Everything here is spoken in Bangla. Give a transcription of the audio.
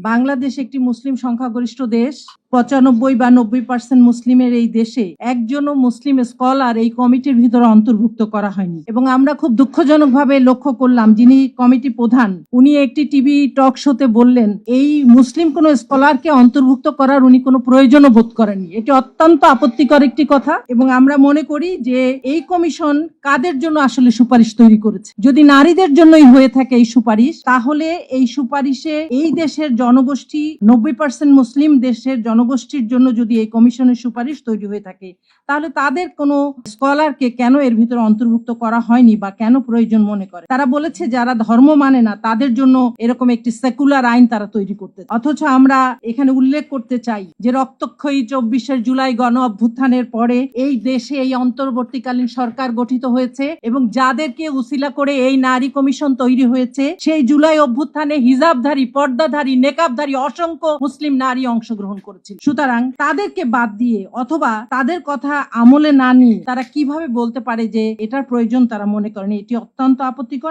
বাংলাদেশ একটি মুসলিম সংখ্যাগরিষ্ঠ দেশ। পঁচানব্বই বা নব্বই পার্সেন্ট মুসলিমের এই দেশে একজনও মুসলিম স্কলার এই কমিটির ভিতরে অন্তর্ভুক্ত করা হয়নি। এবং আমরা খুব দুঃখজনকভাবে লক্ষ্য করলাম, যিনি কমিটি প্রধান, উনি একটি টিভি টক শোতে বললেন, এই মুসলিম কোন স্কলারকে অন্তর্ভুক্ত করার উনি কোনো প্রয়োজনও বোধ করেননি। এটি অত্যন্ত আপত্তিকর একটি কথা এবং আমরা মনে করি যে এই কমিশন কাদের জন্য আসলে সুপারিশ তৈরি করেছে? যদি নারীদের জন্যই হয়ে থাকে এই সুপারিশ, তাহলে এই সুপারিশে এই দেশের জনগোষ্ঠী নব্বই পার্সেন্ট মুসলিম দেশের জনগোষ্ঠীর জন্য যদি এই কমিশনের সুপারিশ তৈরি হয়ে থাকে, তাহলে তাদের কোনো স্কলারকে কেন এর ভিতরে অন্তর্ভুক্ত করা হয়নি বা কেন প্রয়োজন মনে করে? তারা বলেছে যারা ধর্ম মানে না, তাদের জন্য এরকম একটি সেকুলার আইন তারা তৈরি করতে অথচ আমরা এখানে উল্লেখ করতে চাই যে রক্তক্ষয়ী চব্বিশের জুলাই গণ অভ্যুত্থানের পরে এই দেশে এই অন্তর্বর্তীকালীন সরকার গঠিত হয়েছে এবং যাদেরকে উসিলা করে এই নারী কমিশন তৈরি হয়েছে, সেই জুলাই অভ্যুত্থানে হিজাবধারী, পর্দাধারী, নেকাবধারী, অসংখ্য মুসলিম নারী অংশগ্রহণ করেছিল সুতরাং তাদেরকে বাদ দিয়ে অথবা তাদের কথা আমলে না নিয়ে তারা কীভাবে বলতে পারে যে এটার প্রয়োজন তারা মনে করেন, এটি অত্যন্ত আপত্তিকর।